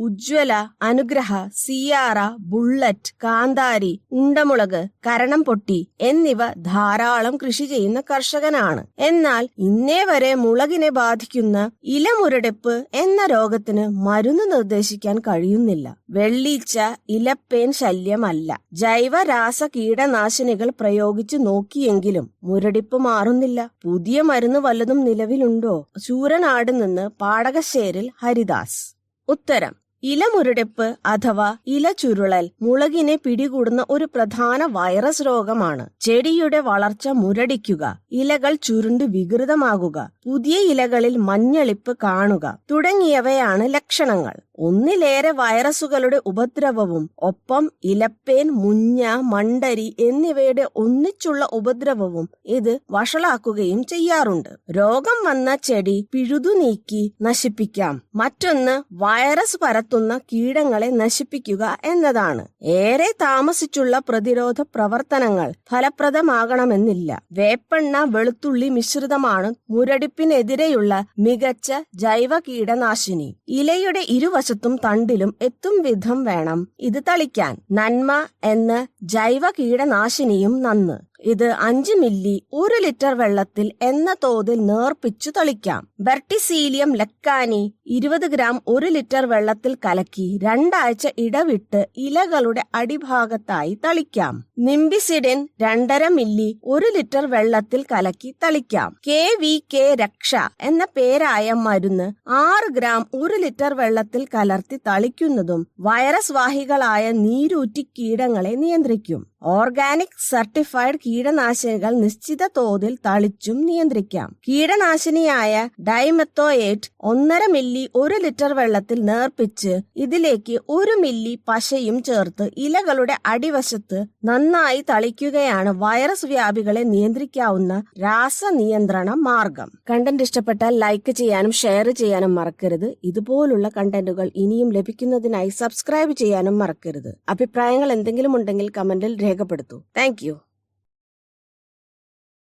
ഉജ്ജ്വല അനുഗ്രഹ സിയാറ ബുള്ളറ്റ് കാന്താരി ഉണ്ടമുളക് കരണം പൊട്ടി എന്നിവ ധാരാളം കൃഷി ചെയ്യുന്ന കർഷകനാണ്. എന്നാൽ ഇന്നേ വരെ മുളകിനെ ബാധിക്കുന്ന ഇലമുരടെപ്പ് എന്ന രോഗത്തിന് മരുന്ന് നിർദ്ദേശിക്കാൻ കഴിയുന്നില്ല. വെള്ളീച്ച ഇലപ്പേൻ ശല്യമല്ല. ജൈവ രാസ കീടനാശിനികൾ പ്രയോഗിച്ചു നോക്കിയെങ്കിലും മുരടിപ്പ് മാറുന്നില്ല. പുതിയ മരുന്ന് വല്ലതും നിലവിലുണ്ടോ? ചൂരനാട് നിന്ന് പാടകശ്ശേരിൽ ഹരിദാസ്. ഉത്തരം. ഇലമുരടിപ്പ് അഥവാ ഇലചുരുളൽ മുളകിനെ പിടികൂടുന്ന ഒരു പ്രധാന വൈറസ് രോഗമാണ്. ചെടിയുടെ വളർച്ച മുരടിക്കുക ഇലകൾ ചുരുണ്ട് വികൃതമാകുക പുതിയ ഇലകളിൽ മഞ്ഞളിപ്പ് കാണുക തുടങ്ങിയവയാണ് ലക്ഷണങ്ങൾ. ഒന്നിലേറെ വൈറസുകളുടെ ഉപദ്രവവും ഒപ്പം ഇലപ്പേൻ മുഞ്ഞ മണ്ടരി എന്നിവയുടെ ഒന്നിച്ചുള്ള ഉപദ്രവവും ഇത് വഷളാക്കുകയും ചെയ്യാറുണ്ട്. രോഗം വന്ന ചെടി പിഴുതു നീക്കി നശിപ്പിക്കാം. മറ്റൊന്ന് വൈറസ് പരത്തുന്ന കീടങ്ങളെ നശിപ്പിക്കുക എന്നതാണ്. ഏറെ താമസിച്ചുള്ള പ്രതിരോധ പ്രവർത്തനങ്ങൾ ഫലപ്രദമാകണമെന്നില്ല. വേപ്പെണ്ണ വെളുത്തുള്ളി മിശ്രിതമാണ് മുരടിപ്പിനെതിരെയുള്ള മികച്ച ജൈവ കീടനാശിനി. ഇലയുടെ ഇരുവശത്തും തണ്ടിലും എത്തും വിധം വേണം. ഇത് തളിക്കാൻ നന്മ എന്ന് ജൈവ കീടനാശിനിയും നന്ന്. ഇത് അഞ്ച് മില്ലി ഒരു ലിറ്റർ വെള്ളത്തിൽ എന്ന തോതിൽ നേർപ്പിച്ചു തളിക്കാം. ബെർട്ടിസീലിയം ലക്കാനി ഇരുപത് ഗ്രാം ഒരു ലിറ്റർ വെള്ളത്തിൽ കലക്കി രണ്ടാഴ്ച ഇടവിട്ട് ഇലകളുടെ അടിഭാഗത്തായി തളിക്കാം. നിംബിസിഡിൻ രണ്ടര മില്ലി ഒരു ലിറ്റർ വെള്ളത്തിൽ കലക്കി തളിക്കാം. കെ വി കെ രക്ഷ എന്ന പേരായ മരുന്ന് ആറ് ഗ്രാം ഒരു ലിറ്റർ വെള്ളത്തിൽ കലർത്തി തളിക്കുന്നതും വൈറസ് വാഹികളായ നീരൂറ്റി കീടങ്ങളെ നിയന്ത്രിക്കും. ഓർഗാനിക് സർട്ടിഫൈഡ് കീടനാശിനികൾ നിശ്ചിത തോതിൽ തളിച്ചും നിയന്ത്രിക്കാം. കീടനാശിനിയായ ഡൈമെത്തോയേറ്റ് ഒന്നര മില്ലി ഒരു ലിറ്റർ വെള്ളത്തിൽ നേർപ്പിച്ച് ഇതിലേക്ക് ഒരു മില്ലി പശയും ചേർത്ത് ഇലകളുടെ അടിവശത്ത് നന്നായി തളിക്കുകയാണ് വൈറസ് വ്യാപികളെ നിയന്ത്രിക്കാവുന്ന രാസനിയന്ത്രണ മാർഗം. കണ്ടന്റ് ഇഷ്ടപ്പെട്ടാൽ ലൈക്ക് ചെയ്യാനും ഷെയർ ചെയ്യാനും മറക്കരുത്. ഇതുപോലുള്ള കണ്ടന്റുകൾ ഇനിയും ലഭിക്കുന്നതിനായി സബ്സ്ക്രൈബ് ചെയ്യാനും മറക്കരുത്. അഭിപ്രായങ്ങൾ എന്തെങ്കിലും ഉണ്ടെങ്കിൽ കമന്റിൽ രേഖപ്പെടുത്തൂ. താങ്ക്